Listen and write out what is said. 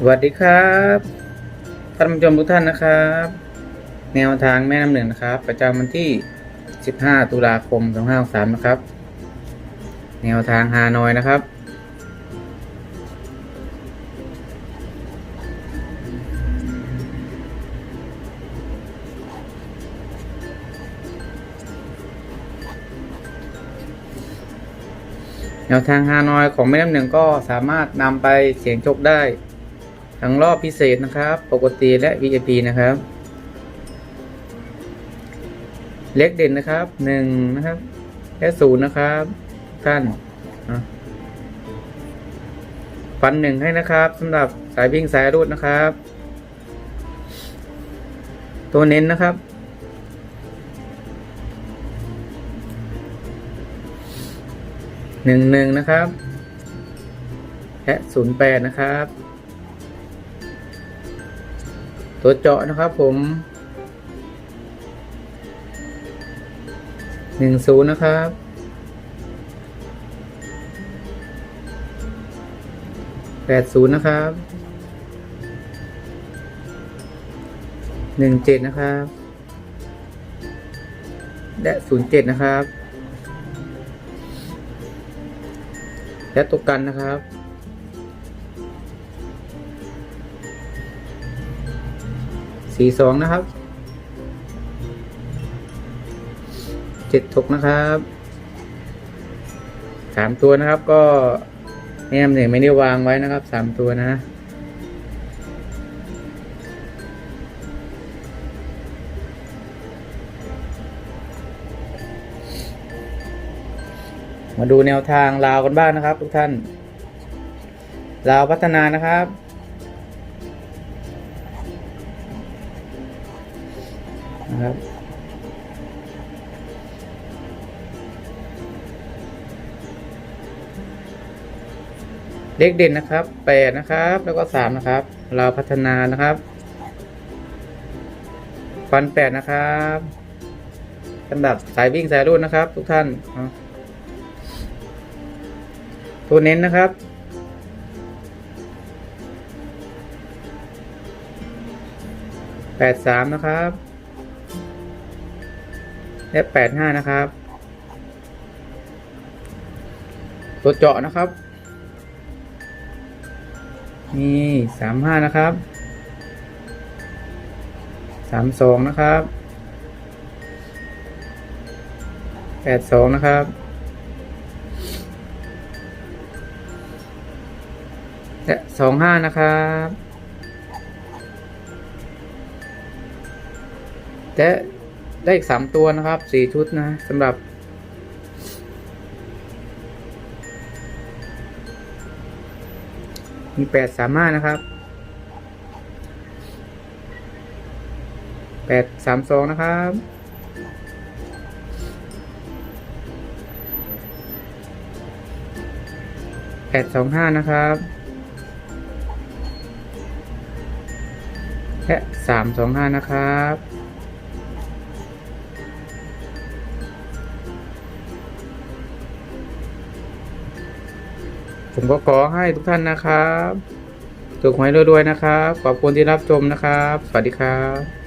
สวัสดีครับท่านผู้ชมทุกท่านนะครับ แนวทางแม่น้ำหนึ่งนะครับ ประจำวันที่ 15 ตุลาคม 2563 นะครับ แนวทางฮานอยนะครับ แนวทางฮานอยของแม่น้ำหนึ่งก็สามารถนำไปเสี่ยงโชคได้ ทั้งรอบพิเศษนะครับ ปกติและ VIP นะครับ เล็กเด่นนะครับหนึ่งนะครับและศูนย์นะครับท่านฟันหนึ่งให้นะครับสำหรับสายวิ่งสายรูดนะครับ ตัวเน้นนะครับหนึ่งหนึ่งนะครับและศูนย์แปดนะครับ ตัวเจาะนะครับผมหนึ่งศูนย์นะครับ แปดศูนย์นะครับ หนึ่งเจ็ดนะครับ และศูนย์เจ็ดนะครับ และตัวกันนะครับ สี่สองนะครับเจ็ดถกนะครับสามตัวนะครับก็แนมหนึ่งไม่ได้วางไว้นะครับสามตัวนะมาดูแนวทางลาวกันบ้างนะครับ ทุกท่าน ลาวพัฒนานะครับ นะครับเลขเด่นนะครับแปดนะครับ แล้วก็สามนะครับลาพัฒนานะครับ ฟันแปดนะครับสำหรับสายวิ่งสายรุ่นนะครับ ทุกท่าน ตัวเน้นนะครับ แปดสามนะครับ และแปดห้านะครับ ตัวเจาะนะครับ นี่สามห้านะครับสามสองนะครับแปดสองนะครับและสองห้านะครับและ ได้อีกสามตัวนะครับสี่ชุดนะสำหรับ มีแปดสามห้านะครับแปดสามสองนะครับแปดสองห้านะครับ และสามสองห้านะครับ ผมก็ขอให้ทุกท่านนะครับถูกหวยรวยๆนะครับ ขอบคุณที่รับชมนะครับ สวัสดีครับ